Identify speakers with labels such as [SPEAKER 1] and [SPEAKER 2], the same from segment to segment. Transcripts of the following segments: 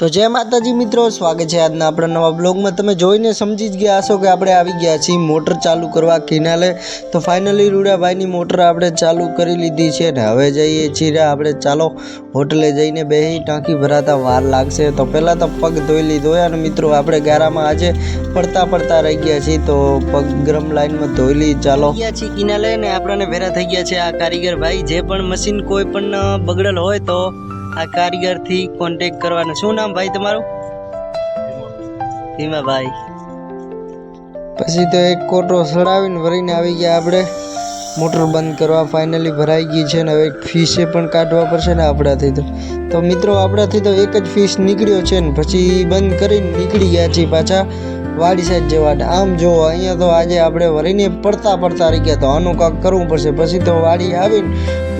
[SPEAKER 1] તો જય માતાજી મિત્રો, સ્વાગત છે આજના આપણા નવા બ્લોગમાં. તમે જોઈને સમજી જ ગયા હશો કે આપણે આવી ગયા છીએ મોટર ચાલુ કરવા કિનાલે. તો ફાઇનલી રૂડાભાઈની મોટર આપણે ચાલુ કરી લીધી છે ને હવે જઈએ છીએ આપણે ચાલો હોટલે જઈને બે ટાંકી ભરાતા વાર લાગશે. તો પહેલાં તો પગ ધોઈ લીધો અને મિત્રો, આપણે ગારામાં આજે પડતા પડતા રહી ગયા છીએ. તો પગ ગરમ લાઈનમાં ધોઈ લઈ ચાલો. ગયા છીએ કિનાલે ને આપણને ભેરા થઈ ગયા છે આ કારીગર ભાઈ જે પણ મશીન કોઈ પણ બગડેલ હોય તો આ કારીગરથી કોન્ટેક કરવાનો. શું નામ ભાઈ તમારું? ભીમાભાઈ. પછી તો એક કોટો સડાવીને ભરીને આવી ગયા આપણે. મોટર બંધ કરવા ફાઇનલી ભરાઈ ગઈ છે ને હવે ફીસે પણ કાઢવા પડશે ને આપણાથી તો. તો મિત્રો, આપણાથી તો એક જ ફીસ નીકળ્યો છે ને. પછી બંધ કરીને નીકળી ગયા છીએ પાછા. વાડી સાઈડ જેવા આમ જો અહીંયા તો આજે આપણે વરીને પડતા પડતા રહી ગયા તો આનું કાંક કરવું પડશે. પછી તો વાડી આવીને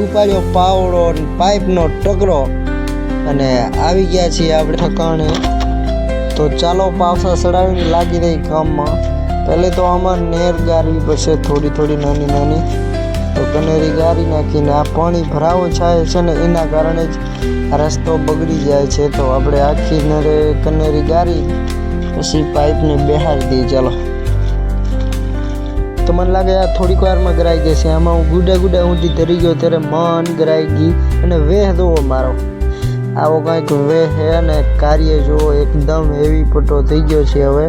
[SPEAKER 1] ઉપાડ્યો પાવડો પાઇપનો ટકરો અને આવી ગયા છીએ આપણે ઠકાણે. તો ચાલો પાવસા સડાવીને લાગી રહી કામમાં પહેલે તો આમાં નેર ગારવી પડશે, થોડી થોડી નાની નાની. તો કનેરી ગારી નાખીને આ પાણી ભરાવો છાય છે ને એના કારણે જ રસ્તો બગડી જાય છે. તો આપણે આખી નરે કનેરી ગારી પછી પાઇપને બેહારી દઈએ ચાલો. તો મને લાગે આ થોડીક વારમાં ગરાઈ જશે. આમાં હું ગુડા ગુડા ઊંધી ધરી ગયો ત્યારે મન ગરાઈ ગઈ અને વેહ દોવો મારો. આવો કંઈક વેહ અને કાર્ય જુઓ એકદમ હેવી પટ્ટો થઈ ગયો છે હવે.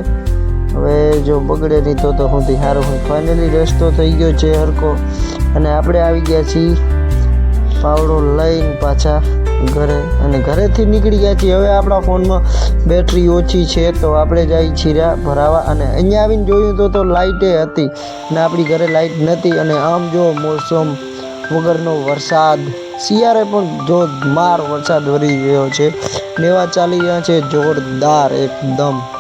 [SPEAKER 1] હવે જો બગડે નહીં તો તો હું સારું હોય. ફાઇનલી રસ્તો થઈ ગયો છે હરકો અને આપણે આવી ગયા છીએ પાવડો લઈને પાછા ઘરે. અને ઘરેથી નીકળી ગયા છીએ. હવે આપણા ફોનમાં બેટરી ઓછી છે તો આપણે જઈ છીરા ભરાવા. અને અહીંયા આવીને જોયું તો તો લાઇટે હતી ને આપણી ઘરે લાઇટ નથી અને આમ જો મોસમ વગરનો વરસાદ, શિયાળે પણ જોરમાર વરસાદ વરી રહ્યો છે. ને એવા ચાલી રહ્યા છે, જોરદાર એકદમ.